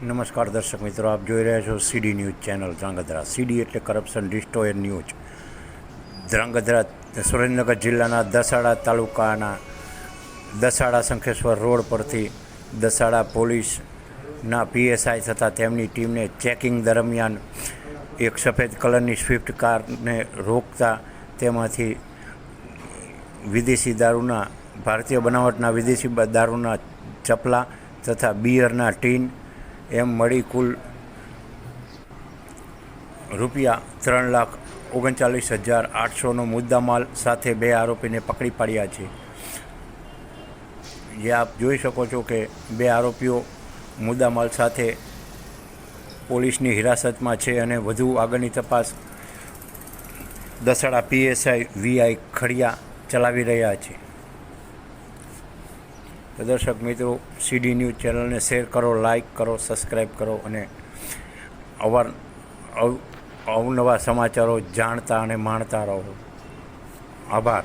નમસ્કાર દર્શક મિત્રો, આપ જોઈ રહ્યા છો CD news channel Dhrangadhra. CD એટલે corruption destroyer news Dhrangadhra, Surendranagar જિલ્લાના દસાડા તાલુકાના દસાડા શંખેશ્વર રોડ પરથી દસાડા પોલીસના પીએસઆઈ થતાં તેમની ટીમને ચેકિંગ દરમિયાન એક સફેદ કલરની સ્વિફ્ટ કારને રોકતા તેમાંથી વિદેશી દારૂના, ભારતીય બનાવટના વિદેશી દારૂના ચપલા તથા બિયરના ટીન એમ મળી કુલ રૂપિયા ત્રણ લાખ ઓગણચાલીસ હજાર આઠસોનો મુદ્દામાલ સાથે બે આરોપીને પકડી પાડ્યા છે. જે આપ જોઈ શકો છો કે બે આરોપીઓ મુદ્દામાલ સાથે પોલીસની હિરાસતમાં છે અને વધુ આગળની તપાસ દસાડા પીએસઆઈ વીઆઈ ખડિયા ચલાવી રહ્યા છે. દર્શક મિત્રો સીડી ન્યૂઝ ચેનલને શેર કરો લાઇક કરો સબસ્ક્રાઈબ કરો અને અવાર અવ અવનવા સમાચારો જાણતા અને માણતા રહો. આભાર.